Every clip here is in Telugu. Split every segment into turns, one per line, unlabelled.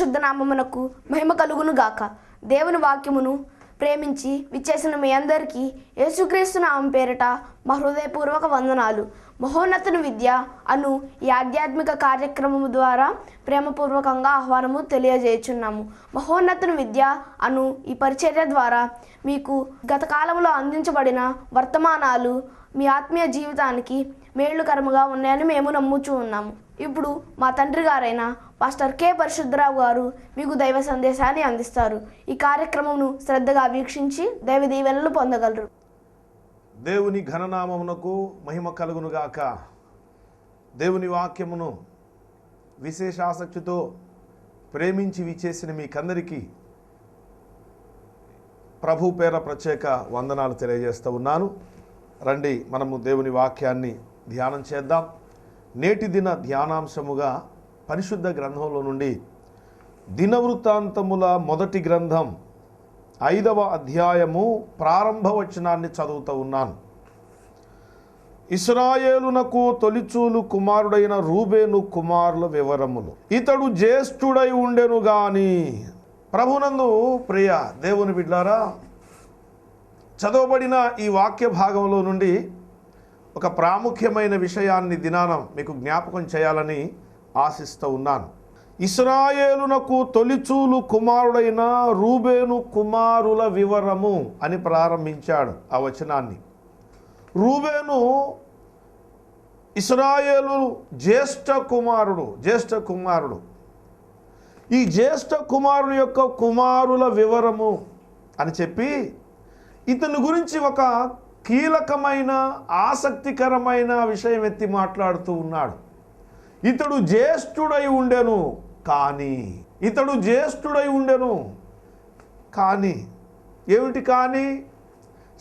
పరిశుద్ధ నామమునకు మహిమ కలుగును గాక. దేవుని వాక్యమును ప్రేమించి విచ్చేసిన మీ అందరికీ యేసుక్రీస్తు నామం పేరిట మా హృదయపూర్వక వందనాలు. మహోన్నతుని విద్య అను ఈ ఆధ్యాత్మిక కార్యక్రమము ద్వారా ప్రేమపూర్వకంగా ఆహ్వానము తెలియజేయుచున్నాము. మహోన్నతుని విద్య అను ఈ పరిచర్య ద్వారా మీకు గత కాలంలో అందించబడిన వర్తమానాలు మీ ఆత్మీయ జీవితానికి మేలుకరముగా ఉన్నాయని మేము నమ్ముచూ ఉన్నాము. ఇప్పుడు మా తండ్రి గారైన పాస్టర్ కె పరిశుద్ధరావు గారు మీకు దైవ సందేశాన్ని అందిస్తారు. ఈ కార్యక్రమంను శ్రద్ధగా వీక్షించి దైవ దీవెనలు పొందగలరు.
దేవుని ఘననామమునకు మహిమ కలుగునుగాక. దేవుని వాక్యమును విశేష ఆసక్తితో ప్రేమించి విచేసిన మీకందరికీ ప్రభు పేర ప్రత్యేక వందనాలు తెలియజేస్తూ ఉన్నాను. రండి మనము దేవుని వాక్యాన్ని ధ్యానం చేద్దాం. నేటి దిన ధ్యానాంశముగా పరిశుద్ధ గ్రంథంలో నుండి దినవృత్తాంతముల మొదటి గ్రంథం ఐదవ అధ్యాయము ప్రారంభ వచనాన్ని చదువుతూ ఉన్నాను. ఇస్రాయేలునకు తొలిచూలు కుమారుడైన రూబేను కుమారుల వివరములు. ఇతడు జ్యేష్ఠుడై ఉండెను గాని ప్రభునందు ప్రియ దేవుని బిడ్డారా చదవబడిన ఈ వాక్య భాగంలో నుండి ఒక ప్రాముఖ్యమైన విషయాన్ని దినానం మీకు జ్ఞాపకం చేయాలని ఆశిస్తూ ఉన్నాను. ఇస్రాయేలునకు తొలిచూలు కుమారుడైన రూబేను కుమారుల వివరము అని ప్రారంభించాడు ఆ వచనాన్ని. రూబేను ఇస్రాయేలు జ్యేష్ఠ కుమారుడు జ్యేష్ఠ కుమారుడు. ఈ జ్యేష్ఠ కుమారుని యొక్క కుమారుల వివరము అని చెప్పి ఇతని గురించి ఒక కీలకమైన ఆసక్తికరమైన విషయం ఎత్తి మాట్లాడుతూ ఉన్నాడు. ఇతడు జ్యేష్ఠుడై ఉండెను కానీ ఇతడు జ్యేష్ఠుడై ఉండెను కానీ. ఏమిటి కానీ?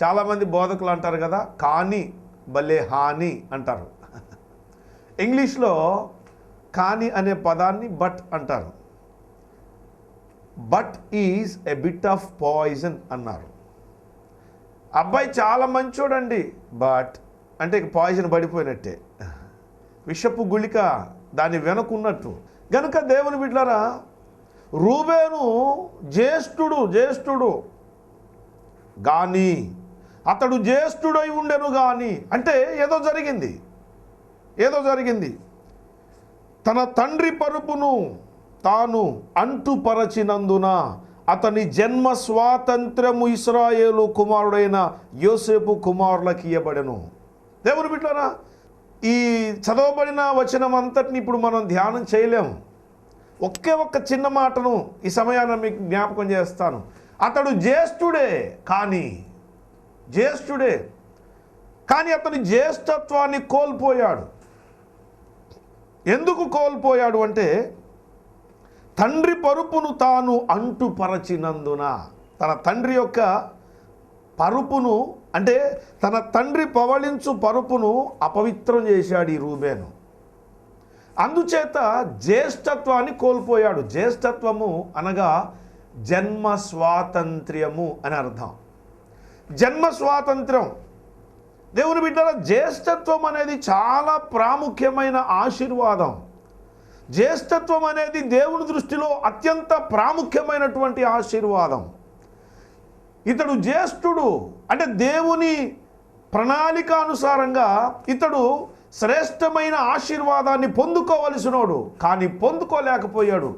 చాలామంది బోధకులు అంటారు కదా కానీ భలే హాని అంటారు. ఇంగ్లీష్లో కానీ అనే పదాన్ని బట్ అంటారు. But is a bit of poison అన్నారు. అబ్బాయి చాలా మంచోడండి బట్ అంటే పాయిజన్ పడిపోయినట్టే. విషపు గుళిక దాని వెనకున్నట్టు గనుక దేవుని బిడ్డలారా రూబేను జ్యేష్ఠుడు జ్యేష్ఠుడు కానీ అతడు జ్యేష్ఠుడై ఉండెను కానీ అంటే ఏదో జరిగింది ఏదో జరిగింది. తన తండ్రి పరుపును తాను అంటుపరచినందున అతని జన్మ స్వాతంత్రము ఇస్రాయేలు కుమారుడైన యోసేపు కుమారులకి ఇవ్వబడెను దేవుని బిడ్డారా ఈ చదవబడిన వచనం అంతటిని ఇప్పుడు మనం ధ్యానం చేయలేము. ఒకే ఒక్క చిన్న మాటను ఈ సమయాన్ని మీకు జ్ఞాపకం చేస్తాను. అతడు జ్యేష్ఠుడే కానీ జ్యేష్ఠుడే కానీ అతని జ్యేష్ఠత్వాన్ని కోల్పోయాడు. ఎందుకు కోల్పోయాడు అంటే తండ్రి పరుపును తాను అంటుపరచినందున తన తండ్రి యొక్క పరుపును అంటే తన తండ్రి పవళించు పరుపును అపవిత్రం చేశాడు ఈ రూబేను. అందుచేత జ్యేష్ఠత్వాన్ని కోల్పోయాడు. జ్యేష్ఠత్వము అనగా జన్మ స్వాతంత్ర్యము అని అర్థం. జన్మ స్వాతంత్ర్యం. దేవుని బిడ్డల జ్యేష్ఠత్వం అనేది చాలా ప్రాముఖ్యమైన ఆశీర్వాదం. జ్యేష్ఠత్వం అనేది దేవుని దృష్టిలో అత్యంత ప్రాముఖ్యమైనటువంటి ఆశీర్వాదం. ఇతడు జ్యేష్ఠుడు. అంటే దేవుని ప్రణాళికానుసారంగా ఇతడు శ్రేష్టమైన ఆశీర్వాదాన్ని పొందుకోవలసినోడు. కానీ పొందుకోలేకపోయాడు.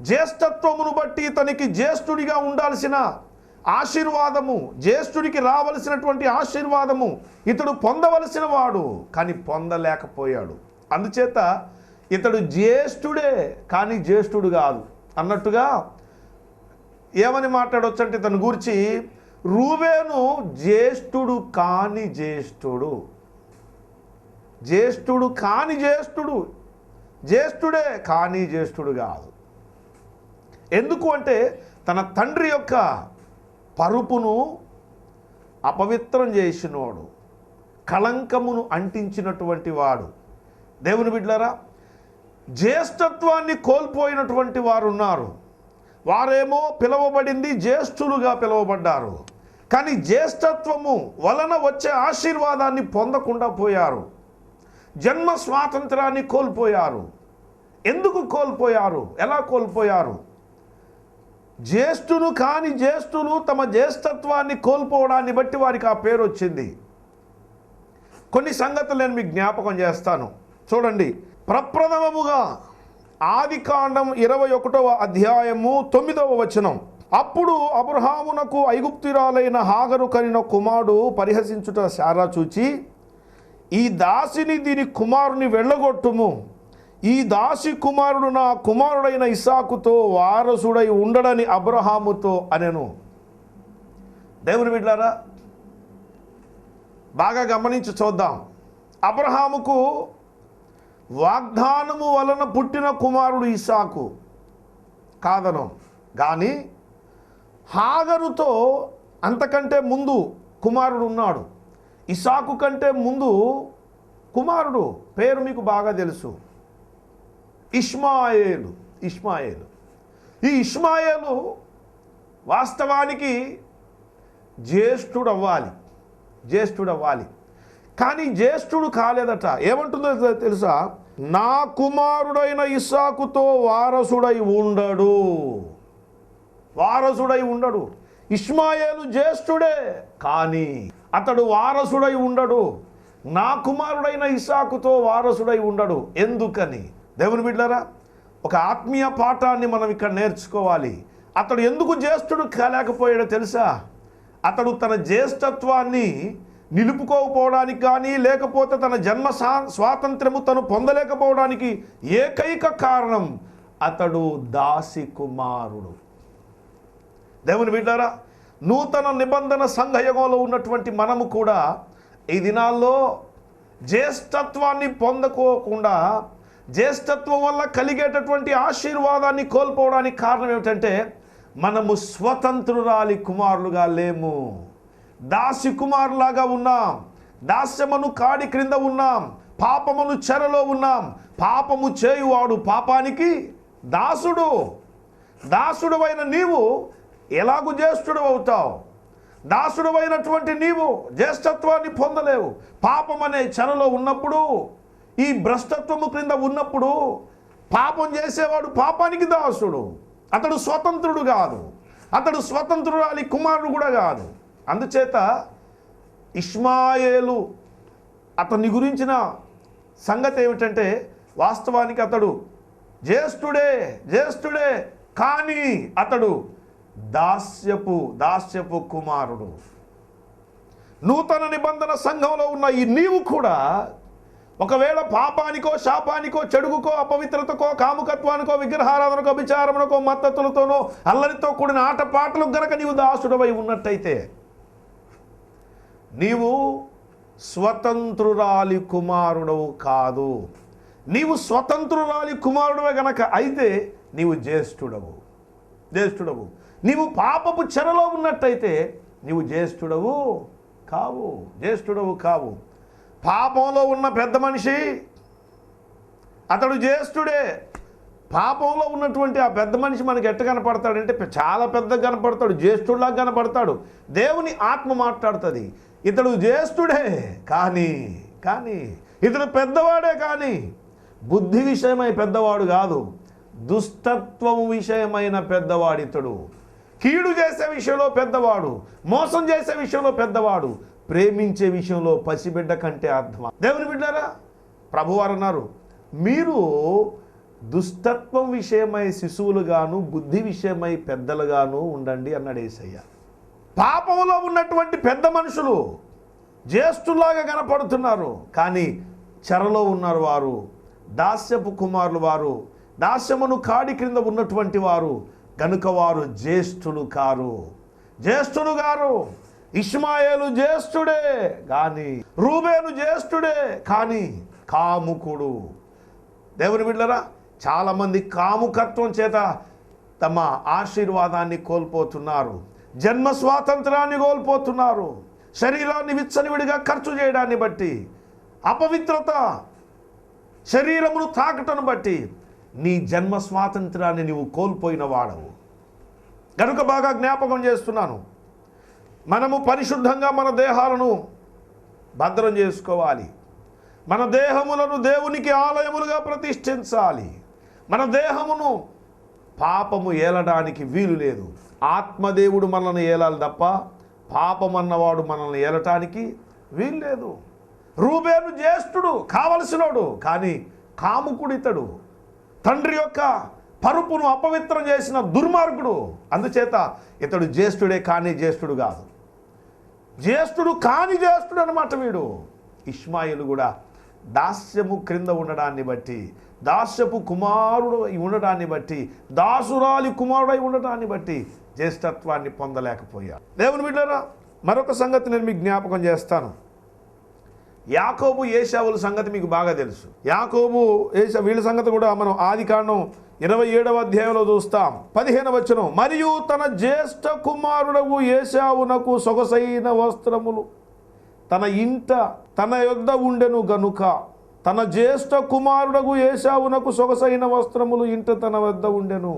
జ్యేష్ఠత్వమును బట్టి ఇతనికి జ్యేష్ఠుడిగా ఉండాల్సిన ఆశీర్వాదము జ్యేష్ఠుడికి రావలసినటువంటి ఆశీర్వాదము ఇతడు పొందవలసిన వాడు కానీ పొందలేకపోయాడు. అందుచేత ఇతడు జ్యేష్ఠుడే కానీ జ్యేష్ఠుడు కాదు. అన్నట్టుగా ఏమని మాట్లాడవచ్చు అంటే గురించి రూబేను జ్యేష్ఠుడు కాని జ్యేష్ఠుడు. జ్యేష్ఠుడు కాని జ్యేష్ఠుడు. జ్యేష్ఠుడే కానీ జ్యేష్ఠుడు కాదు. ఎందుకు అంటే తన తండ్రి యొక్క పరుపును అపవిత్రం చేసినోడు కళంకమును అంటించినటువంటి వాడు. దేవుని బిడ్లరా జ్యేష్ఠత్వాన్ని కోల్పోయినటువంటి వారు ఉన్నారు వారేమో పిలువబడింది జ్యేష్ఠులుగా పిలువబడ్డారు. కానీ జ్యేష్ఠత్వము వలన వచ్చే ఆశీర్వాదాన్ని పొందకుండా పోయారు. జన్మ స్వాతంత్రాన్ని కోల్పోయారు. ఎందుకు కోల్పోయారు? ఎలా కోల్పోయారు? జ్యేష్ఠులు కాని జ్యేష్ఠులు తమ జ్యేష్ఠత్వాన్ని కోల్పోవడాన్ని బట్టి వారికి ఆ పేరు వచ్చింది. కొన్ని సంగతులు నేను మీకు జ్ఞాపకం చేస్తాను. చూడండి ప్రప్రథమముగా ఆది కాండం ఇరవై ఒకటవ అధ్యాయము తొమ్మిదవ వచనం. అప్పుడు అబ్రహామునకు ఐగుప్తిరాలైన హాగరు కనిన కుమారుడు పరిహసించుట శారా చూచి ఈ దాసిని దీని కుమారుని వెళ్ళగొట్టుము. ఈ దాసి కుమారుడు నా కుమారుడైన ఇసాకుతో వారసుడై ఉండడని అబ్రహాముతో అనెను. దేవుని బిడ్డారా బాగా గమనించి చూద్దాం. అబ్రహాముకు వాగ్దానము వలన పుట్టిన కుమారుడు ఇసాకు. కాదను. కానీ హాగరుతో అంతకంటే ముందు కుమారుడు ఉన్నాడు. ఇసాకు కంటే ముందు కుమారుడు పేరు మీకు బాగా తెలుసు. ఇష్మాయేలు. ఇష్మాయేలు. ఈ ఇష్మాయేలు వాస్తవానికి జ్యేష్ఠుడు అవ్వాలి జ్యేష్ఠుడు అవ్వాలి కానీ జ్యేష్ఠుడు కాలేదట. ఏమంటుందో తెలుసా? నా కుమారుడైన ఇస్సాకుతో వారసుడై ఉండడు. వారసుడై ఉండడు. ఇష్మాయేలు జ్యేష్ఠుడే కానీ అతడు వారసుడై ఉండడు. నా కుమారుడైన ఇసాకుతో వారసుడై ఉండడు. ఎందుకని? దేవుని బిడ్డరా ఒక ఆత్మీయ పాఠాన్ని మనం ఇక్కడ నేర్చుకోవాలి. అతడు ఎందుకు జ్యేష్ఠుడు కాలేకపోయాడో తెలుసా? అతడు తన జ్యేష్ఠత్వాన్ని నిలుపుకోకపోవడానికి కానీ లేకపోతే తన జన్మ సా స్వాతంత్రము తను పొందలేకపోవడానికి ఏకైక కారణం అతడు దాసి కుమారుడు. దేవుని బిడ్డారా నూతన నిబంధన సంఘయుగంలో ఉన్నటువంటి మనము కూడా ఈ దినాల్లో జ్యేష్ఠత్వాన్ని పొందకోకుండా జ్యేష్ఠత్వం వల్ల కలిగేటటువంటి ఆశీర్వాదాన్ని కోల్పోవడానికి కారణం ఏమిటంటే మనము స్వతంత్రురాలి కుమారులుగా లేము. దాసి కుమారులాగా ఉన్నాం. దాస్యమును కాడి క్రింద ఉన్నాం. పాపమును చెరలో ఉన్నాం. పాపము చేయువాడు పాపానికి దాసుడు. దాసుడువైన నీవు ఎలాగు జ్యేష్ఠుడు అవుతావు దాసుడువైనటువంటి నీవు జ్యేష్ఠత్వాన్ని పొందలేవు. పాపం అనే చెరలో ఉన్నప్పుడు ఈ భ్రష్టత్వము క్రింద ఉన్నప్పుడు పాపం చేసేవాడు పాపానికి దాసుడు. అతడు స్వతంత్రుడు కాదు. అతడు స్వతంత్రురాలి కుమారుడు కూడా కాదు. అందుచేత ఇష్మాయేలు అతని గురించిన సంగతి ఏమిటంటే వాస్తవానికి అతడు జ్యేష్ఠుడే జ్యేష్ఠుడే కానీ అతడు దాస్యపు దాస్యపు కుమారుడు. నూతన నిబంధన సంఘంలో ఉన్న ఈ నీవు కూడా ఒకవేళ పాపానికో శాపానికో చెడుగుకో అపవిత్రతకో కాముకత్వానికో విగ్రహారాధనకో విచారమునకో మద్దతులతోనో అల్లరితో కూడిన ఆటపాటలు గనక నీవు దాసుడవై ఉన్నట్టయితే నీవు స్వతంత్రురాలి కుమారుడవు కాదు. నీవు స్వతంత్రురాలి కుమారుడవే గనక అయితే నీవు జ్యేష్ఠుడవు. జ్యేష్ఠుడవు. నీవు పాపపు చెరలో ఉన్నట్టయితే నీవు జ్యేష్ఠుడవు కావు. జ్యేష్ఠుడవు కావు. పాపంలో ఉన్న పెద్ద మనిషి అతడు జ్యేష్ఠుడే. పాపంలో ఉన్నటువంటి ఆ పెద్ద మనిషి మనకి ఎట్ట కనపడతాడంటే చాలా పెద్దగా కనపడతాడు జ్యేష్ఠుడిలా కనపడతాడు. దేవుని ఆత్మ మాట్లాడుతుంది. ఇతడు జ్యేష్ఠుడే కానీ కానీ ఇతడు పెద్దవాడే కానీ. బుద్ధి విషయమై పెద్దవాడు కాదు దుష్టత్వం విషయమైన పెద్దవాడు ఇతడు కీడు చేసే విషయంలో పెద్దవాడు మోసం చేసే విషయంలో పెద్దవాడు ప్రేమించే విషయంలో పసిబిడ్డ కంటే అర్థమా దేవుని బిడ్డారా ప్రభువారు అన్నారు మీరు దుష్టత్వం విషయమై శిశువులుగాను బుద్ధి విషయమై పెద్దలుగాను ఉండండి అన్నాడు ఏసయ్య. పాపంలో ఉన్నటువంటి పెద్ద మనుషులు జ్యేష్ఠులాగా కనపడుతున్నారు. కానీ చెరలో ఉన్నారు వారు. దాస్యపు కుమారులు వారు. దాస్యమును కాడి క్రింద ఉన్నటువంటి వారు. కనుక వారు జ్యేష్ఠులు కారు. జ్యేష్ఠులు గారు ఇష్మాయేలు జ్యేష్ఠుడే కానీ రూబేను జ్యేష్ఠుడే కానీ కాముకుడు. దేవుని బిడ్డరా చాలామంది కాముకత్వం చేత తమ ఆశీర్వాదాన్ని కోల్పోతున్నారు. జన్మ స్వాతంత్రాన్ని కోల్పోతున్నారు. శరీరాన్ని విచ్చనివిడిగా ఖర్చు చేయడాన్ని బట్టి అపవిత్రత శరీరమును తాకటను బట్టి నీ జన్మ స్వాతంత్రాన్ని నీవు కోల్పోయిన వాడవు. కనుక బాగా జ్ఞాపకం చేస్తున్నాను. మనము పరిశుద్ధంగా మన దేహాలను భద్రం చేసుకోవాలి. మన దేహములను దేవునికి ఆలయములుగా ప్రతిష్ఠించాలి. మన దేహమును పాపము ఏలడానికి వీలు లేదు. ఆత్మదేవుడు మనల్ని ఏలాలి తప్ప పాపం అన్నవాడు మనల్ని ఏలటానికి వీలు లేదు రూబేను జ్యేష్ఠుడు కావలసినోడు కానీ కాముకుడితడు. తండ్రి యొక్క పరుపును అపవిత్రం చేసిన దుర్మార్గుడు. అందుచేత ఇతడు జ్యేష్ఠుడే కానీ జ్యేష్ఠుడు కాదు. జ్యేష్ఠుడు కాని జ్యేష్ఠుడు అనమాట వీడు. ఇస్మాయిల్ కూడా దాస్యము క్రింద ఉండడాన్ని బట్టి దాస్యపు కుమారుడు ఉండడాన్ని బట్టి దాసురాలి కుమారుడై ఉండడాన్ని బట్టి జ్యేష్ఠత్వాన్ని పొందలేకపోయారు. దేవుని బిడ్డరా మరొక సంగతి నేను మీకు జ్ఞాపకం చేస్తాను. యాకోబు ఏషావుల సంగతి మీకు బాగా తెలుసు. యాకోబు ఏషా వీళ్ళ సంగతి కూడా మనం ఆది కాండం ఇరవై ఏడవ అధ్యాయంలో చూస్తాం. పదిహేను వచనం మరియు తన జ్యేష్ఠ కుమారుడవు ఏషావునకు సొగసైన వస్త్రములు. తన ఇంట తన యొద్ద ఉండెను గనుక తన జ్యేష్ఠ కుమారుడగు ఏషావునకు సొగసైన వస్త్రములు ఇంట తన వద్ద ఉండెను.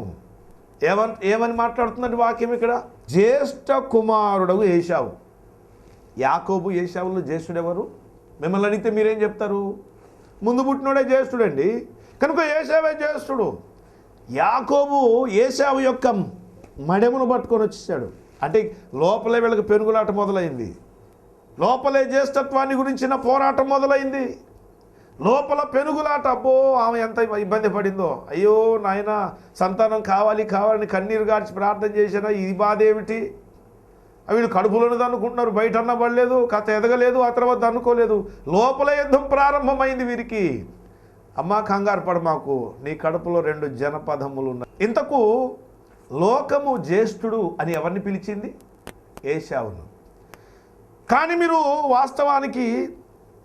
ఏమని ఏమని మాట్లాడుతుందంటే వాక్యం ఇక్కడ? జ్యేష్ఠ కుమారుడవు ఏషావు యాకోబు ఏషావులో జ్యేష్ఠుడు ఎవరు? మిమ్మల్ని అడిగితే మీరేం చెప్తారు? ముందు పుట్టినోడే జ్యేష్ఠుడండి. కనుక ఏషావే జ్యేష్ఠుడు. యాకోబు ఏషావు యొక్క మడెమును పట్టుకొని వచ్చేసాడు అంటే లోపలే వీళ్ళకి పెనుగులాట మొదలైంది. లోపలే జ్యేష్ఠత్వాన్ని గురించిన పోరాటం మొదలైంది. లోపల పెనుగులాట అబ్బో ఆమె ఎంత ఇబ్బంది పడిందో. అయ్యో నాయన సంతానం కావాలి కావాలని కన్నీరు గార్చి ప్రార్థన చేసినా ఇది బాధ ఏమిటి వీళ్ళు కడుపులోనే అనుకుంటున్నారు బయట అన్న పడలేదు కథ ఎదగలేదు ఆ తర్వాత అనుకోలేదు లోపల యుద్ధం ప్రారంభమైంది వీరికి. అమ్మా కంగారు పడ మాకు నీ కడుపులో రెండు జనపదములు ఉన్నాయి. ఇంతకు లోకము జ్యేష్ఠుడు అని ఎవరిని పిలిచింది? ఏషావును కానీ మీరు వాస్తవానికి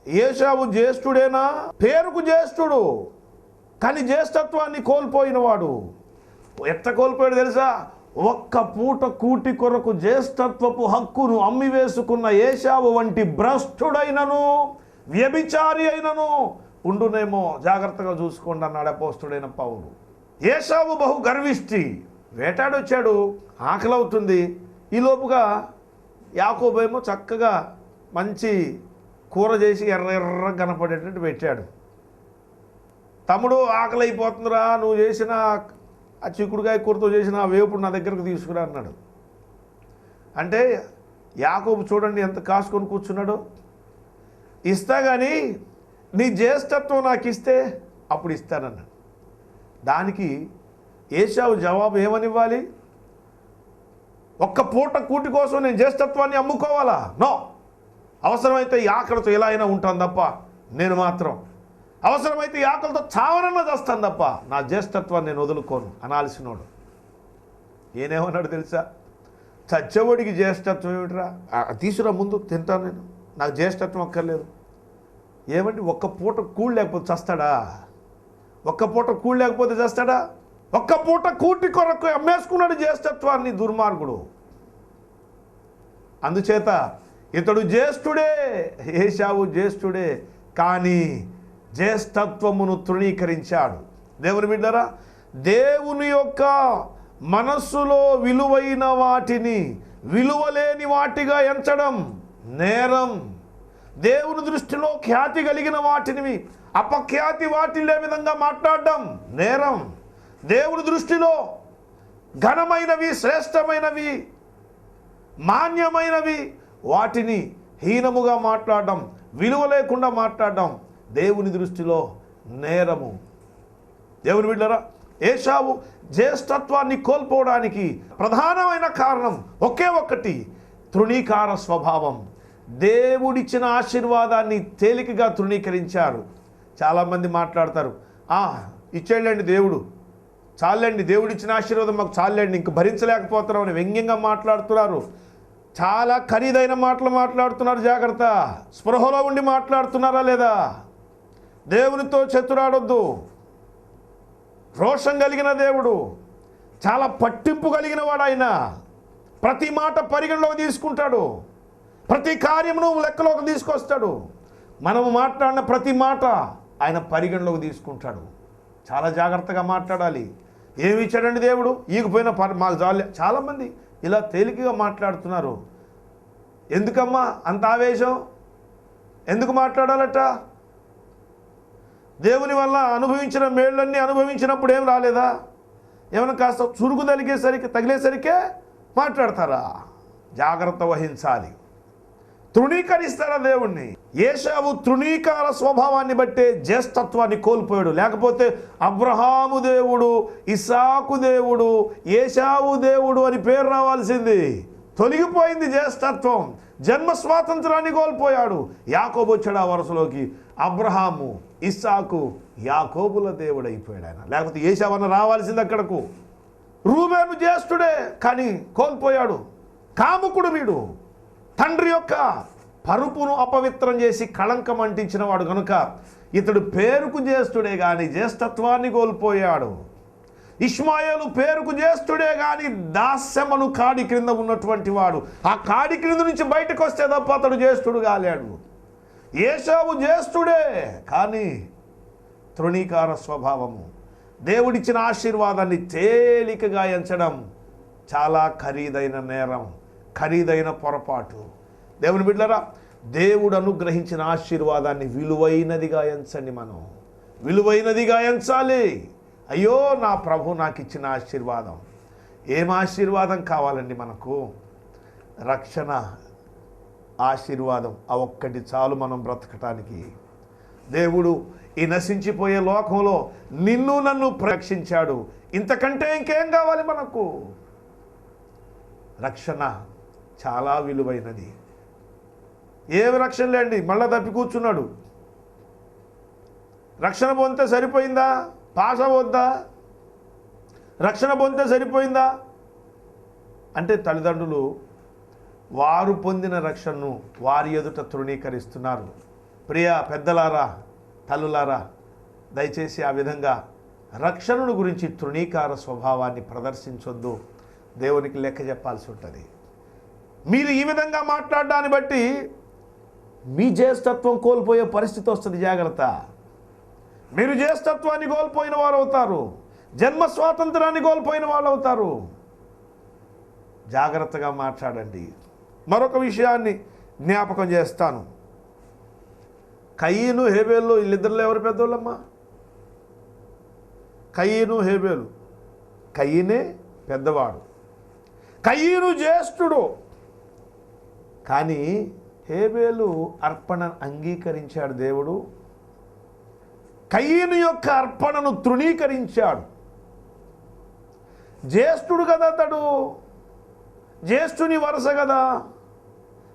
ఏషావు జ్యేష్ఠుడేనా? పేరుకు జ్యేష్ఠుడు కానీ జ్యేష్ఠత్వాన్ని కోల్పోయినవాడు. ఎట్ట కోల్పోయాడు తెలుసా? ఒక్క పూట కూటి కొరకు జ్యేష్ఠత్వపు హక్కును అమ్మివేసుకున్న ఏషావు వంటి భ్రష్టుడైనను వ్యభిచారి అయినను ఉండునేమో. జాగ్రత్తగా చూసుకోండి అన్నాడు అపోస్తుడైన పౌలు. ఏషావు బహు గర్విష్టి. వేటాడొచ్చాడు. ఆకలి అవుతుంది ఈ లోపుగా యాకోబేమో చక్కగా మంచి కూర చేసి ఎర్ర ఎర్ర కనపడేటట్టు పెట్టాడు. తమ్ముడు ఆకలి అయిపోతుందిరా నువ్వు చేసిన ఆ చిక్కుడుకాయ కూరతో చేసిన ఆ వేపుడు నా దగ్గరకు తీసుకురా అన్నాడు. అంటే యాకోబు చూడండి ఎంత కాసుకొని కూర్చున్నాడు. ఇస్తా కానీ నీ జ్యేష్ఠత్వం నాకు ఇస్తే అప్పుడు ఇస్తానన్నాడు. దానికి ఏషావు జవాబు ఏమనివ్వాలి? ఒక్క పూట కూటి కోసం నేను జ్యేష్ఠత్వాన్ని అమ్ముకోవాలా? నో. అవసరమైతే ఈ ఆకలితో ఎలా అయినా ఉంటాను తప్ప నేను మాత్రం. అవసరమైతే ఈ ఆకలితో చావనన్నా చేస్తాను తప్ప నా జ్యేష్ఠత్వాన్ని నేను వదులుకోను అనాల్సినోడు. ఏనేమన్నాడు తెలుసా? చచ్చవడికి జ్యేష్ఠత్వం ఏమిటిరా? తీసురా ముందు తింటాను నేను. నాకు జ్యేష్ఠత్వం అక్కర్లేదు. ఏమంటే ఒక్క పూట కూడు లేకపోతే చస్తాడా? ఒక్క పూట కూడు లేకపోతే చేస్తాడా? ఒక్క పూట కూటి కొరకు అమ్మేసుకున్నాడు జ్యేష్ఠత్వాన్ని దుర్మార్గుడు. అందుచేత ఇతడు జ్యేష్ఠుడే ఏషావు జ్యేష్ఠుడే కానీ జ్యేష్ఠత్వమును తృణీకరించాడు. దేవుని బిడ్డరా దేవుని యొక్క మనస్సులో విలువైన వాటిని విలువలేని వాటిగా ఎంచడం నేరం. దేవుని దృష్టిలో ఖ్యాతి కలిగిన వాటిని అపఖ్యాతి వాటిల్లే విధంగా మాట్లాడడం నేరం. దేవుని దృష్టిలో ఘనమైనవి శ్రేష్టమైనవి మాన్యమైనవి వాటిని హీనముగా మాట్లాడడం విలువ లేకుండా మాట్లాడడం దేవుని దృష్టిలో నేరము. దేవుని బిడ్డరా ఏషావు జ్యేష్ఠత్వాన్ని కోల్పోవడానికి ప్రధానమైన కారణం ఒకే ఒక్కటి తృణీకార స్వభావం. దేవుడిచ్చిన ఆశీర్వాదాన్ని తేలికగా తృణీకరించారు. చాలామంది మాట్లాడతారు "ఆ, ఇచ్చేళ్ళండి దేవుడు. చాలండి దేవుడిచ్చిన ఆశీర్వాదం మాకు చాలండి ఇంక భరించలేకపోతున్నాం అని వ్యంగ్యంగా మాట్లాడుతున్నారు. చాలా ఖరీదైన మాటలు మాట్లాడుతున్నారు జాగ్రత్త. స్పృహలో ఉండి మాట్లాడుతున్నారా లేదా? దేవునితో చతురాడొద్దు. రోషం కలిగిన దేవుడు చాలా పట్టింపు కలిగిన వాడు ఆయన ప్రతి మాట పరిగణలోకి తీసుకుంటాడు. ప్రతి కార్యమును లెక్కలోకి తీసుకొస్తాడు. మనము మాట్లాడిన ప్రతి మాట ఆయన పరిగణలోకి తీసుకుంటాడు. చాలా జాగ్రత్తగా మాట్లాడాలి. ఏమి ఇచ్చాడండి దేవుడు? ఈగిపోయిన పర్ మాకు చాలే చాలామంది ఇలా తేలికగా మాట్లాడుతున్నారు. ఎందుకమ్మా అంత ఆవేశం? ఎందుకు మాట్లాడాలట? దేవుని వల్ల అనుభవించిన మేళ్ళన్నీ అనుభవించినప్పుడు ఏం రాలేదా? ఏమైనా కాస్త చురుకు తగిలేసరికి తగిలేసరికే మాట్లాడతారా? జాగ్రత్త వహించాలి. తృణీకరిస్తాడు దేవుణ్ణి? ఏషావు తృణీకార స్వభావాన్ని బట్టే జ్యేష్ఠత్వాన్ని కోల్పోయాడు. లేకపోతే అబ్రహాము దేవుడు ఇసాకు దేవుడు ఏషావు దేవుడు అని పేరు రావాల్సింది. తొలగిపోయింది జ్యేష్ఠత్వం. జన్మ స్వాతంత్రాన్ని కోల్పోయాడు. యాకోబు వచ్చాడు ఆ వరుసలోకి. అబ్రహాము ఇస్సాకు యాకోబుల దేవుడు అయిపోయాడు ఆయన. లేకపోతే ఏషావన్న రావాల్సింది అక్కడకు. రూబేను జ్యేష్ఠుడే కానీ కోల్పోయాడు. కాముకుడు వీడు. తండ్రి యొక్క పరుపును అపవిత్రం చేసి కళంకం అంటించిన వాడు కనుక ఇతడు పేరుకు జ్యేష్ఠుడే కానీ జ్యేష్ఠత్వాన్ని కోల్పోయాడు. ఇష్మాయేలు పేరుకు జ్యేష్ఠుడే కానీ దాస్యమను కాడి క్రింద ఉన్నటువంటి వాడు. ఆ కాడి క్రింద నుంచి బయటకు వస్తే తప్ప అతడు జ్యేష్ఠుడు కాలేడు. ఏషావు జ్యేష్ఠుడే కానీ తృణీకార స్వభావము. దేవుడిచ్చిన ఆశీర్వాదాన్ని తేలికగా ఎంచడం చాలా ఖరీదైన నేరం. ఖరీదైన పొరపాటు. దేవుని బిడ్డరా దేవుడు అనుగ్రహించిన ఆశీర్వాదాన్ని విలువైనదిగా ఎంచండి మనం. విలువైనదిగా ఎంచాలి. అయ్యో నా ప్రభు నాకు ఇచ్చిన ఆశీర్వాదం. ఏం ఆశీర్వాదం కావాలండి మనకు? రక్షణ ఆశీర్వాదం. ఆ ఒక్కటి చాలు మనం బ్రతకటానికి. దేవుడు ఈ నశించిపోయే లోకంలో నిన్ను నన్ను రక్షించాడు. ఇంతకంటే ఇంకేం కావాలి మనకు? రక్షణ చాలా విలువైనది. ఏమి రక్షణ లేండి మళ్ళా తప్పి కూర్చున్నాడు. రక్షణ పొందితే సరిపోయిందా? పాస్ అవ్వద్దా రక్షణ పొందితే సరిపోయిందా? అంటే తల్లిదండ్రులు వారు పొందిన రక్షణను వారి ఎదుట తృణీకరిస్తున్నారు. ప్రియ పెద్దలారా తల్లులారా దయచేసి ఆ విధంగా రక్షణను గురించి తృణీకార స్వభావాన్ని ప్రదర్శించొద్దు. దేవునికి లెక్క చెప్పాల్సి ఉంటుంది. మీరు ఈ విధంగా మాట్లాడడాన్ని బట్టి మీ జ్యేష్ఠత్వం కోల్పోయే పరిస్థితి వస్తుంది జాగ్రత్త. మీరు జ్యేష్ఠత్వాన్ని కోల్పోయిన వారు అవుతారు జన్మ స్వాతంత్రాన్ని కోల్పోయిన వాళ్ళు అవుతారు జాగ్రత్తగా మాట్లాడండి. మరొక విషయాన్ని జ్ఞాపకం చేస్తాను. కయ్యను హేబేలు వీళ్ళిద్దరిలో ఎవరు పెద్దోళ్ళమ్మా? కయ్యను హేబేలు. కయ్యనే పెద్దవాడు. కయ్యను జ్యేష్ఠుడు. కానీ హేబేలు అర్పణ అంగీకరించాడు దేవుడు. కయ్యను యొక్క అర్పణను తృణీకరించాడు. జ్యేష్ఠుడు కదా అతడు. జ్యేష్ఠుని వరుస కదా.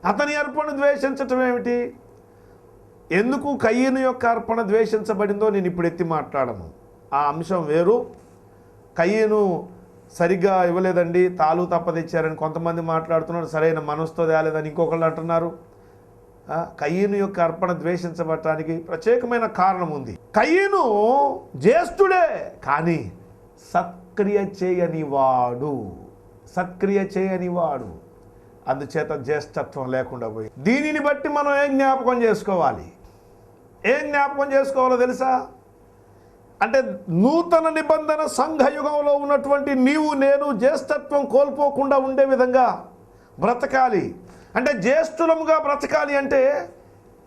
అతని అర్పణ ద్వేషించటం ఏమిటి? ఎందుకు కయ్యను యొక్క అర్పణ ద్వేషించబడిందో నేను ఇప్పుడు ఎత్తి మాట్లాడను. ఆ అంశం వేరు. కయ్యను సరిగ్గా ఇవ్వలేదండి తాలు తప్ప తెచ్చారని కొంతమంది మాట్లాడుతున్నారు సరైన మనసుతో తేలేదని ఇంకొకళ్ళు అంటున్నారు. కయ్యను యొక్క అర్పణ ద్వేషించబడటానికి ప్రత్యేకమైన కారణం ఉంది. కయ్యను జ్యేష్ఠుడే కానీ సత్క్రియ చేయని వాడు సత్క్రియ చేయని వాడు. అందుచేత జ్యేష్ఠత్వం లేకుండా పోయి దీనిని బట్టి మనం ఏం జ్ఞాపకం చేసుకోవాలి? ఏం జ్ఞాపకం చేసుకోవాలో తెలుసా? అంటే నూతన నిబంధన సంఘయుగంలో ఉన్నటువంటి నీవు నేను జ్యేష్ఠత్వం కోల్పోకుండా ఉండే విధంగా బ్రతకాలి. అంటే జ్యేష్ఠులముగా బ్రతకాలి అంటే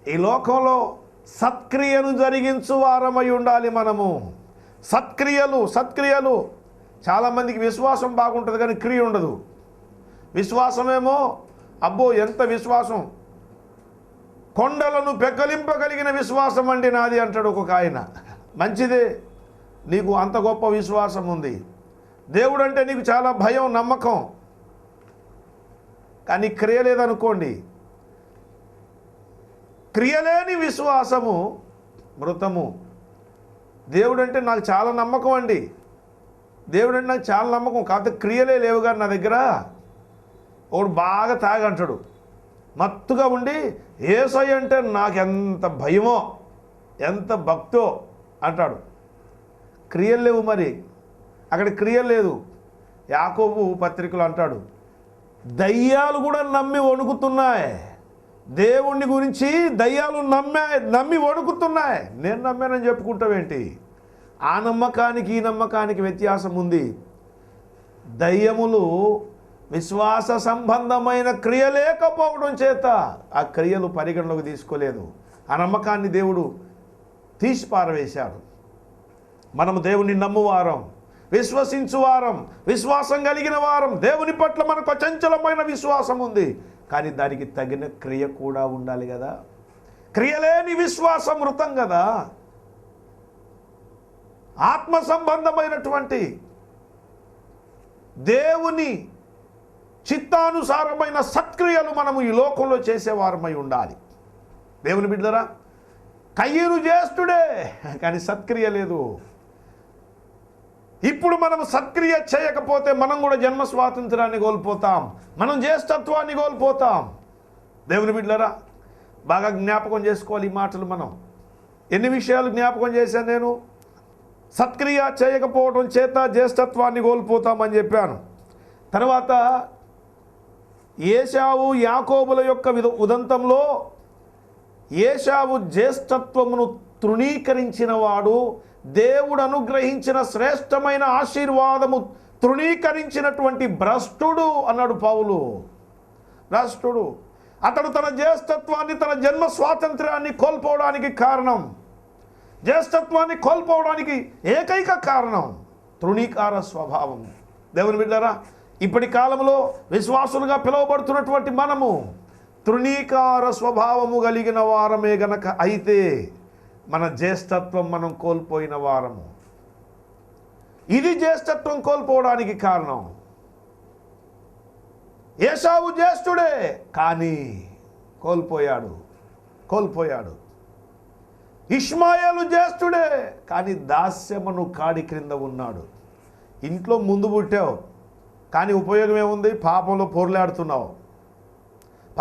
ఈ లోకంలో సత్క్రియను జరిగించు వారమై ఉండాలి మనము. సత్క్రియలు సత్క్రియలు. చాలామందికి విశ్వాసం బాగుంటుంది కానీ క్రియ ఉండదు. విశ్వాసమేమో అబ్బో ఎంత విశ్వాసం. కొండలను పెక్కలింపగలిగిన విశ్వాసం అండి నాది అంటాడు ఒక్కొక్క ఆయన. మంచిదే. నీకు అంత గొప్ప విశ్వాసం ఉంది. దేవుడు అంటే నీకు చాలా భయం నమ్మకం. కానీ క్రియ లేదనుకోండి. క్రియలేని విశ్వాసము మృతము. దేవుడు అంటే నాకు చాలా నమ్మకం అండి. దేవుడు అంటే నాకు చాలా నమ్మకం. కాకపోతే క్రియలే లేవు కానీ నా దగ్గర. ఒకడు బాగా తాగంటాడు మత్తుగా ఉండి ఏసై అంటే నాకు ఎంత భయమో ఎంత భక్తో అంటాడు. క్రియలు లేవు మరి. అక్కడ క్రియలు లేదు. యాకోబు పత్రికలు అంటాడు దయ్యాలు కూడా నమ్మి వణుకుతున్నాయి. దేవుణ్ణి గురించి దయ్యాలు నమ్మా నమ్మి వణుకుతున్నాయి. నేను నమ్మానని చెప్పుకుంటావేంటి? ఆ నమ్మకానికి ఈ నమ్మకానికి వ్యత్యాసం ఉంది. దయ్యములు విశ్వాస సంబంధమైన క్రియ లేకపోవడం చేత ఆ క్రియలు పరిగణలోకి తీసుకోలేదు. ఆ నమ్మకాన్ని దేవుడు తీసి పారవేశాడు మనము దేవుని నమ్మువారం విశ్వసించువారం విశ్వాసం కలిగిన వారం దేవుని పట్ల మనకు అచంచలమైన విశ్వాసం ఉంది. కానీ దానికి తగిన క్రియ కూడా ఉండాలి కదా. క్రియలేని విశ్వాసం మృతం కదా. ఆత్మ సంబంధమైనటువంటి దేవుని చిత్తానుసారమైన సత్క్రియలు మనము ఈ లోకంలో చేసేవారమై ఉండాలి. దేవుని బిడ్డరా కయ్యూరు చేస్తుడే కానీ సత్క్రియ లేదు. ఇప్పుడు మనం సత్క్రియ చేయకపోతే మనం కూడా జన్మ స్వాతంత్రాన్ని కోల్పోతాం. మనం జ్యేష్ఠత్వాన్ని కోల్పోతాం. దేవుని బిడ్డరా బాగా జ్ఞాపకం చేసుకోవాలి ఈ మాటలు మనం. ఎన్ని విషయాలు జ్ఞాపకం చేశాను నేను? సత్క్రియ చేయకపోవడం చేత జ్యేష్ఠత్వాన్ని కోల్పోతామని చెప్పాను. తర్వాత ఏషావు యాకోబుల యొక్క ఉదంతంలో ఏషావు జ్యేష్ఠత్వమును తృణీకరించినవాడు దేవుడు అనుగ్రహించిన శ్రేష్టమైన ఆశీర్వాదము తృణీకరించినటువంటి భ్రష్టుడు అన్నాడు పౌలు. భ్రష్టుడు. అతడు తన జ్యేష్ఠత్వాన్ని తన జన్మ స్వాతంత్రాన్ని కోల్పోవడానికి కారణం. జ్యేష్ఠత్వాన్ని కోల్పోవడానికి ఏకైక కారణం తృణీకార స్వభావం. దేవుని బిడ్డారా ఇప్పటి కాలంలో విశ్వాసులుగా పిలువబడుతున్నటువంటి మనము తృణీకార స్వభావము కలిగిన వారమే గనక అయితే మన జ్యేష్ఠత్వం మనం కోల్పోయిన వారము. ఇది జ్యేష్ఠత్వం కోల్పోవడానికి కారణం. ఏసావు జ్యేష్ఠుడే కానీ కోల్పోయాడు కోల్పోయాడు. ఇష్మాయలు జ్యేష్ఠుడే కానీ దాస్యమును కాడి క్రింద ఉన్నాడు. ఇంట్లో ముందు పుట్టావు కానీ ఉపయోగం ఏముంది? పాపంలో పొర్లాడుతున్నావు.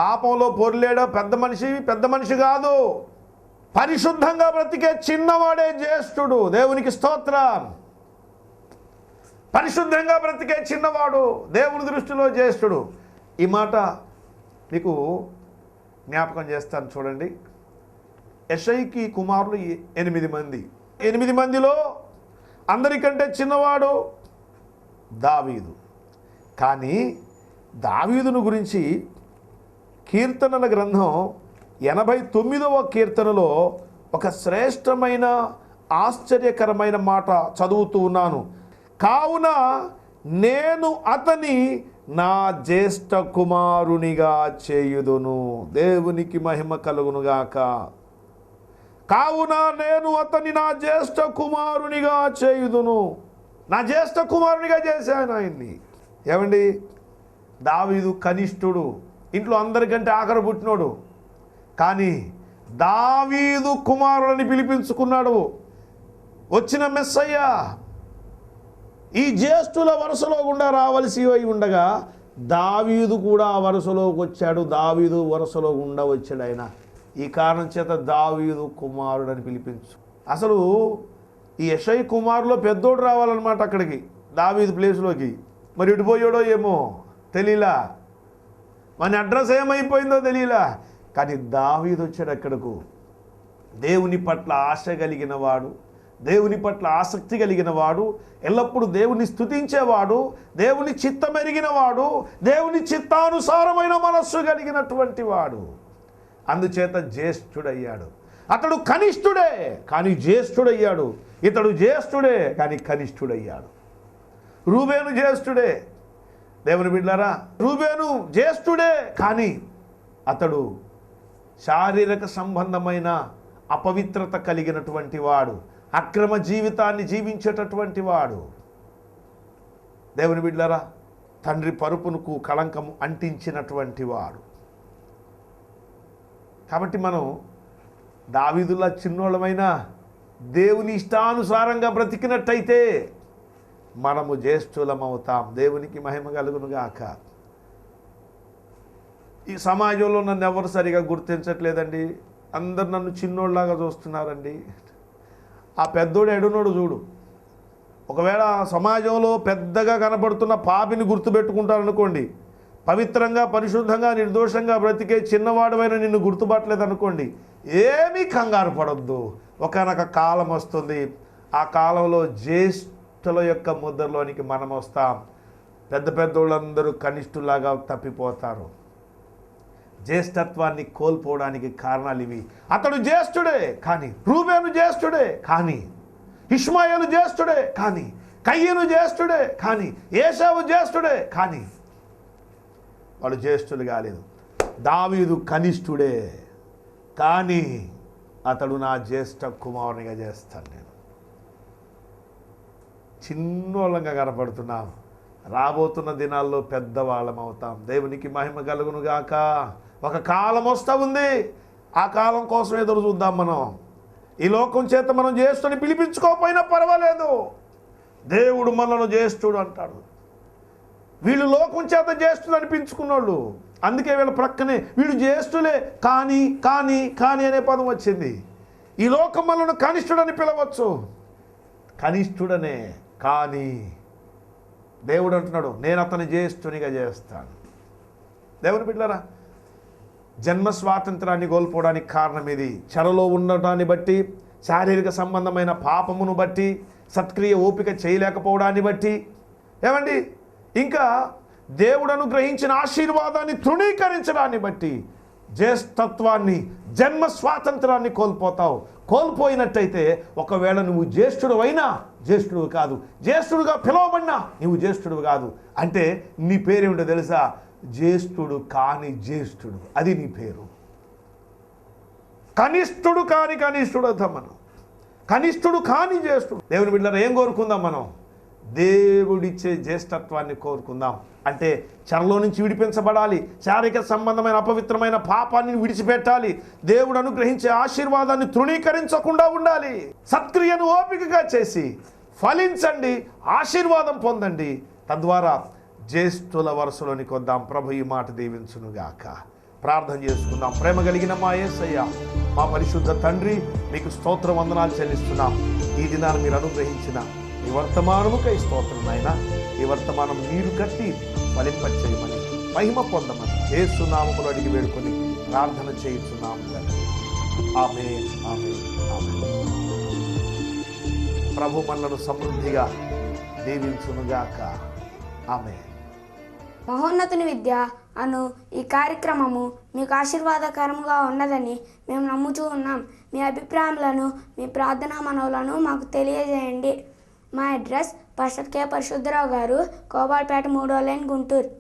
పాపంలో పొర్లేడా పెద్ద మనిషి పెద్ద మనిషి కాదు. పరిశుద్ధంగా బ్రతికే చిన్నవాడే జ్యేష్ఠుడు. దేవునికి స్తోత్రం. పరిశుద్ధంగా బ్రతికే చిన్నవాడు దేవుని దృష్టిలో జ్యేష్ఠుడు. ఈ మాట మీకు జ్ఞాపకం చేస్తాను చూడండి. యషైకి కుమారులు ఎనిమిది మంది. ఎనిమిది మందిలో అందరికంటే చిన్నవాడు దావీదు. కానీ దావీదును గురించి కీర్తనల గ్రంథం ఎనభై తొమ్మిదవ కీర్తనలో ఒక శ్రేష్టమైన ఆశ్చర్యకరమైన మాట చదువుతూ ఉన్నాను. కావున నేను అతని నా జ్యేష్ఠ కుమారునిగా చేయుదును. దేవునికి మహిమ కలుగునుగాక కావున నేను అతని నా జ్యేష్ఠ కుమారునిగా చేయుదును. నా జ్యేష్ఠ కుమారునిగా చేశాను ఆయన్ని. ఏమండి? దావీదు కనిష్ఠుడు. ఇంట్లో అందరికంటే ఆఖరి పుట్టినోడు. కానీ దావీదు కుమారులని పిలిపించుకున్నాడు. వచ్చిన మెస్సయ్య ఈ జ్యేష్ఠుల వరుసలో గుండా రావలసి అయి ఉండగా దావీదు కూడా ఆ వరుసలోకి వచ్చాడు. దావీదు వరుసలో గుండా వచ్చాడు ఆయన. ఈ కారణం చేత దావీదు కుమారుడు అని పిలిపించు. అసలు ఈ యశై కుమారులో పెద్దోడు రావాలన్నమాట అక్కడికి దావీదు ప్లేస్లోకి మరి ఇటు పోయాడో ఏమో తెలియలా మన అడ్రస్ ఏమైపోయిందో తెలియలా. కానీ దావీదు వచ్చాడు అక్కడకు. దేవుని పట్ల ఆశ కలిగిన వాడు దేవుని పట్ల ఆసక్తి కలిగిన వాడు ఎల్లప్పుడూ దేవుని స్తుతించేవాడు దేవుని చిత్తమెరిగిన వాడు దేవుని చిత్తానుసారమైన మనస్సు కలిగినటువంటి వాడు. అందుచేత జ్యేష్ఠుడయ్యాడు. అతడు కనిష్ఠుడే కానీ జ్యేష్ఠుడయ్యాడు. ఇతడు జ్యేష్ఠుడే కానీ కనిష్ఠుడయ్యాడు. రూబేను జ్యేష్ఠుడే దేవుని బిడ్డారా రూబేను జ్యేష్ఠుడే కానీ అతడు శారీరక సంబంధమైన అపవిత్రత కలిగినటువంటి వాడు అక్రమ జీవితాన్ని జీవించేటటువంటి వాడు. దేవుని బిడ్డారా తండ్రి పరుపునకు కళంకం అంటించినటువంటి వాడు. కాబట్టి మనం దావీదుల్లా చిన్నోళ్ళమైనా దేవుని ఇష్టానుసారంగా బ్రతికినట్టయితే మనము జ్యేష్ఠులమవుతాం. దేవునికి మహిమ కలుగునుగాక. ఈ సమాజంలో నన్ను ఎవరు సరిగా గుర్తించట్లేదండి. అందరు నన్ను చిన్నోళ్ళలాగా చూస్తున్నారండి. ఆ పెద్దోడు ఎడునోడు చూడు. ఒకవేళ సమాజంలో పెద్దగా కనబడుతున్న పాపిని గుర్తుపెట్టుకుంటారనుకోండి పవిత్రంగా పరిశుద్ధంగా నిర్దోషంగా బ్రతికే చిన్నవాడమైన నిన్ను గుర్తుపట్టలేదు అనుకోండి ఏమీ కంగారు పడద్దు. ఒకనొక కాలం వస్తుంది. ఆ కాలంలో భక్తుల యొక్క ముద్రలోనికి మనం వస్తాం. పెద్ద పెద్దోళ్ళందరూ కనిష్ఠులాగా తప్పిపోతారు. జ్యేష్ఠత్వాన్ని కోల్పోవడానికి కారణాలు ఇవి. అతడు జ్యేష్ఠుడే కానీ రూబేను జ్యేష్ఠుడే కానీ ఇష్మాయలు జ్యేష్ఠుడే కానీ కయ్యను జ్యేష్ఠుడే కానీ ఏషావు జ్యేష్ఠుడే కానీ వాడు జ్యేష్ఠులు కాలేదు. దావీదు కనిష్ఠుడే కానీ అతడు నా జ్యేష్ఠ కుమారునిగా చేస్తాను చిన్నోళ్ళంగా కనపడుతున్నాం. రాబోతున్న దినాల్లో పెద్దవాళ్ళం అవుతాం. దేవునికి మహిమ కలుగునుగాక. ఒక కాలం వస్తూ ఉంది. ఆ కాలం కోసం ఎదురు చూద్దాం మనం. ఈ లోకం చేత మనం జ్యేష్ఠుని పిలిపించుకోకపోయినా పర్వాలేదు. దేవుడు మనను జ్యేష్ఠుడు అంటాడు. వీళ్ళు లోకం చేత జ్యేష్ఠులు అనిపించుకున్నోళ్ళు. అందుకే వీళ్ళ ప్రక్కనే వీళ్ళు జ్యేష్ఠులే కానీ కానీ కానీ అనే పదం వచ్చింది. ఈ లోకం మనను కనిష్ఠుడని పిలవచ్చు. కనిష్ఠుడనే. కానీ దేవుడు అంటున్నాడు నేను అతని జ్యేష్ఠునిగా చేస్తాను. దేవుని బిడ్డలారా జన్మ స్వాతంత్రాన్ని కోల్పోవడానికి కారణం ఇది చెరలో ఉండటాన్ని బట్టి శారీరక సంబంధమైన పాపమును బట్టి సత్క్రియ ఓపిక చేయలేకపోవడాన్ని బట్టి. ఏమండి? ఇంకా దేవుడు అనుగ్రహించిన ఆశీర్వాదాన్ని తృణీకరించడాన్ని బట్టి జ్యేష్ఠత్వాన్ని జన్మ స్వాతంత్రాన్ని కోల్పోతావు. కోల్పోయినట్టయితే ఒకవేళ నువ్వు జ్యేష్ఠుడు అయినా జ్యేష్ఠుడు కాదు. జ్యేష్ఠుడుగా పిలువబడినా నువ్వు జ్యేష్ఠుడు కాదు. అంటే నీ పేరేమిటో తెలుసా? జ్యేష్ఠుడు కాని జ్యేష్ఠుడు. అది నీ పేరు. కనిష్ఠుడు కాని కనిష్ఠుడు అవుతాం మనం. కనిష్ఠుడు కాని జ్యేష్ఠుడు. దేవుని బిడ్డ ఏం కోరుకుందాం మనం? దేవుడిచ్చే జ్యేష్ఠత్వాన్ని కోరుకుందాం. అంటే చెరలో నుంచి విడిపించబడాలి. శారీరక సంబంధమైన అపవిత్రమైన పాపాన్ని విడిచిపెట్టాలి. దేవుడు అనుగ్రహించే ఆశీర్వాదాన్ని తృణీకరించకుండా ఉండాలి. సత్క్రియను ఓపికగా చేసి ఫలించండి ఆశీర్వాదం పొందండి. తద్వారా జ్యేష్ఠుల వరుసలోనికి వద్దాం ప్రభు ఈ మాట దీవించునుగాక. ప్రార్థన చేసుకుందాం. ప్రేమ కలిగిన మా ఏసయ్య మా పరిశుద్ధ తండ్రి మీకు స్తోత్ర వందనాలు చెల్లిస్తున్నాం. ఈ దినాన్ని మీరు అనుగ్రహించిన ఈ వర్తమానముకై స్తోత్రం నాయన. ఈ వర్తమానం నీరు కట్టి ఫలింపచేయమని మహిమ పొందమని చేస్తున్నాములు అడిగి వేడుకొని ప్రార్థన చేయిస్తున్నాము ఆమె ఆమె ఆమె ప్రభు మనలను సమృద్ధిగా దీవించునుగాక. ఆమె
మహోన్నతుని విద్య అను ఈ కార్యక్రమము మీకు ఆశీర్వాదకరంగా ఉన్నదని మేము నమ్ముతూ ఉన్నాం. మీ అభిప్రాయాలను మీ ప్రార్థనా మనవులను మాకు తెలియజేయండి. మా అడ్రస్ పాస్టర్ కే పరిశుద్ధరావు గారు కోబాల్పేట మూడో లైన్ గుంటూరు.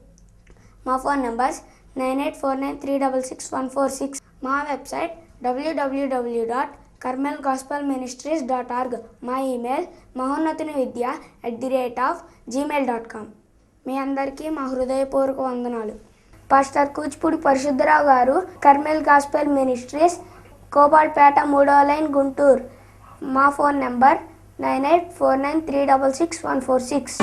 మా phone numbers nine eight four nine three double six one four six. మా వెబ్సైట్ డబ్ల్యూడబ్ల్యూడబ్ల్యూ dot Carmel gospel ministries dot org మా ఈమెయిల్ మహోన్నతుని విద్య at the rate of Gmail dot com మీ అందరికీ మా హృదయపూర్వక వందనాలు. పాస్టర్ కూచిపూడి పరిశుద్ధరావు గారు కర్మెల్ గాస్పల్ మినిస్ట్రీస్ కోపాల్పేట మూడో లైన్ గుంటూరు. మా phone number nine eight four nine three double six one four six.